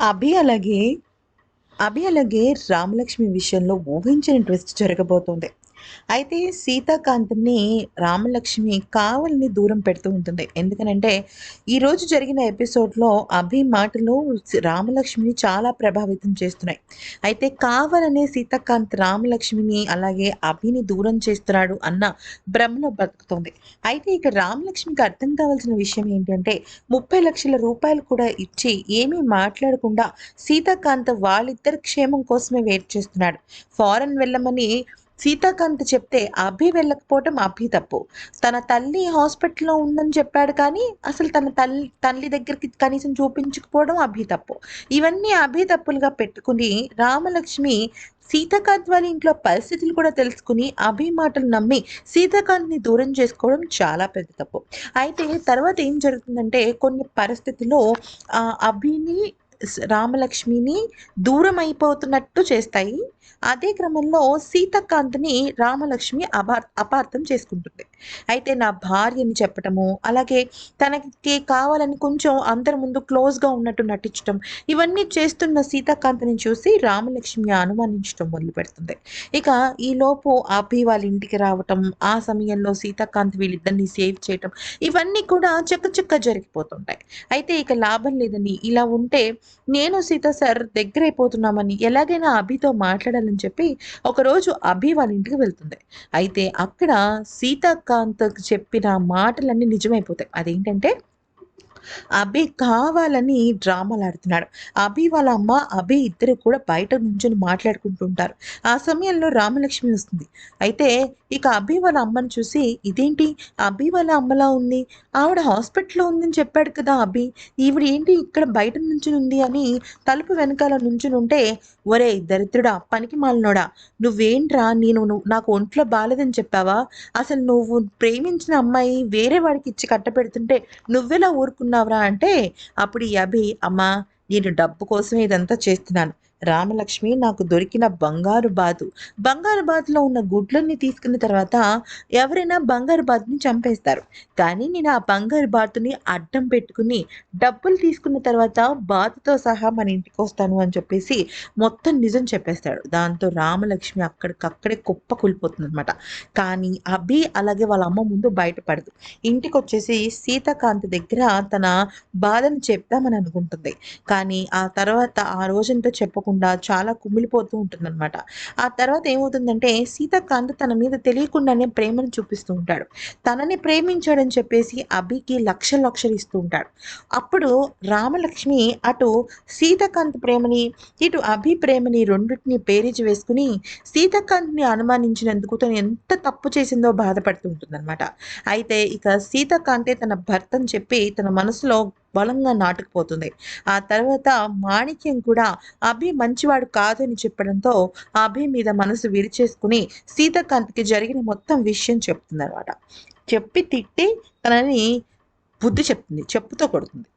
అభి అలాగే అభి అలాగే రామలక్ష్మి విషయంలో ఊహించని ట్విస్ట్ జరగబోతుంది. అయితే సీతాకాంత్‌ని రామలక్ష్మి కావల్ని దూరం పెడుతూ ఉంటుంది. ఎందుకనంటే, ఈరోజు జరిగిన ఎపిసోడ్‌లో అభి మాటలు రామలక్ష్మిని చాలా ప్రభావితం చేస్తున్నాయి. అయితే కావాలనే సీతాకాంత్ రామలక్ష్మిని అలాగే అభిని దూరం చేస్తున్నాడు అన్న భ్రమలో బ్రతుకుతోంది అయితే ఇక రామలక్ష్మికి అర్థం కావాల్సిన విషయం ఏంటంటే, ముప్పై లక్షల రూపాయలు కూడా ఇచ్చి ఏమీ మాట్లాడకుండా సీతాకాంత్ వాళ్ళిద్దరి క్షేమం కోసమే వెయిట్ చేస్తున్నాడు. ఫారెన్ వెళ్ళమని సీతాకాంత్ చెప్తే అభి వెళ్ళకపోవటం అభి తప్పు. తన తల్లి హాస్పిటల్‌లో ఉందని చెప్పాడు కానీ, అసలు తన తల్లి తల్లి దగ్గరికి కనీసం చూపించకపోవడం అభి తప్పు. ఇవన్నీ అభి తప్పులుగా పెట్టుకుని రామలక్ష్మి సీతాకాంత్ వాళ్ళ ఇంట్లో పరిస్థితులు కూడా తెలుసుకుని, అభి మాటలు నమ్మి సీతాకాంత్‌ని దూరం చేసుకోవడం చాలా పెద్ద తప్పు. అయితే తర్వాత ఏం జరుగుతుందంటే, కొన్ని పరిస్థితుల్లో అభిని రామలక్ష్మిని దూరం అయిపోతున్నట్టు చేస్తాయి. అదే క్రమంలో సీతకాంత్ని రామలక్ష్మి అబార్ అపార్థం చేసుకుంటుంది. అయితే నా భార్యని చెప్పటము, అలాగే తనకి కావాలని కొంచెం అందరి ముందు క్లోజ్‌గా ఉన్నట్టు నటించటం, ఇవన్నీ చేస్తున్న సీతాకాంత్‌ని చూసి రామలక్ష్మి అనుమానించటం మొదలుపెడుతుంది. ఇక ఈలోపు అభి వాళ్ళ ఇంటికి రావటం, ఆ సమయంలో సీతాకాంత్ వీళ్ళిద్దరిని సేవ్ చేయటం, ఇవన్నీ కూడా చక్కచక్క జరిగిపోతుంటాయి. అయితే ఇక లాభం లేదని ఇలా ఉంటే నేను సీత సార్ దగ్గరైపోతున్నామని ఎలాగైనా అభితో మాట్లాడాలని చెప్పి ఒకరోజు అభి వాళ్ళ ఇంటికి వెళ్తుంది. అయితే అక్కడ సీతాకాంత్ చెప్పిన మాటలన్నీ నిజమైపోతాయి. అదేంటంటే అభి కావాలని డ్రామాలాడుతున్నాడు. అభి వాళ్ళ అమ్మ, అభి ఇద్దరు కూడా బయట నుంచొని మాట్లాడుకుంటూ ఉంటారు. ఆ సమయంలో రామలక్ష్మి వస్తుంది. అయితే ఇక అభి వాళ్ళ అమ్మని చూసి ఇదేంటి అభి వాళ్ళ అమ్మలా ఉంది. ఆవిడ హాస్పిటల్‌లో ఉందని చెప్పాడు కదా అభి. ఈవిడ ఏంటి ఇక్కడ బయట నుంచి ఉంది అని తలుపు వెనకాల నుంచునుంటే, ఒరే దరిద్రుడా! పనికిమాలినోడా! నువ్వేంట్రా నేను నువ్వు నాకు ఒంట్లో బాలేదని చెప్పావా? అసలు నువ్వు ప్రేమించిన అమ్మాయి వేరే వాడికి ఇచ్చి కట్టబెడుతుంటే నువ్వెలా ఊరుకున్నావురా అంటే, అప్పుడు ఈ అభి అమ్మా నేను డబ్బు కోసమే ఇదంతా చేస్తున్నాను. రామలక్ష్మి నాకు దొరికిన బంగారు బాతు. బంగారు బాతులో ఉన్న గుడ్లన్నీ తీసుకున్న తర్వాత ఎవరైనా బంగారు బాతుని చంపేస్తారు. కానీ నేను ఆ బంగారు బాతుని అడ్డం పెట్టుకుని డబ్బులు తీసుకున్న తర్వాత బాతుతో సహా మన ఇంటికి వస్తాను అని చెప్పేసి మొత్తం నిజం చెప్పేస్తాడు. దాంతో రామలక్ష్మి అక్కడికక్కడే కుప్పకూలిపోతుందనమాట. కానీ అభి అలాగే వాళ్ళ అమ్మ ముందు బయటపడదు. ఇంటికొచ్చేసి సీతాకాంత్ దగ్గర తన బాధను చెప్దామని అనుకుంటుంది. కానీ ఆ తర్వాత ఆ రోజంతా చెప్పకుండా చాలా కుమిలిపోతూ ఉంటుందనమాట. ఆ తర్వాత ఏమవుతుందంటే సీతాకాంత్ తన మీద తెలియకుండానే ప్రేమను చూపిస్తూ ఉంటాడు. తనని ప్రేమించాడని చెప్పేసి అభికి లక్షలు లక్షలు ఇస్తూ ఉంటాడు. అప్పుడు రామలక్ష్మి అటు సీతాకాంత్ ప్రేమని, ఇటు అభి ప్రేమని రెండింటిని పేరిచి వేసుకుని సీతాకాంత్‌ని అనుమానించినందుకు తను ఎంత తప్పు చేసిందో బాధపడుతూ ఉంటుందన్నమాట అయితే ఇక సీతాకాంతే తన భర్తని చెప్పి తన మనసులో బలంగా నాటుకుపోతుంది. ఆ తర్వాత మాణిక్యం కూడా అభి మంచివాడు కాదు అని చెప్పడంతో అభి మీద మనసు విరిచేసుకుని సీతాకాంత్‌కి జరిగిన మొత్తం విషయం చెప్తుందనమాట. చెప్పి తిట్టి తనని బుద్ధి చెప్తుంది. చెప్పుతో కొడుతుంది.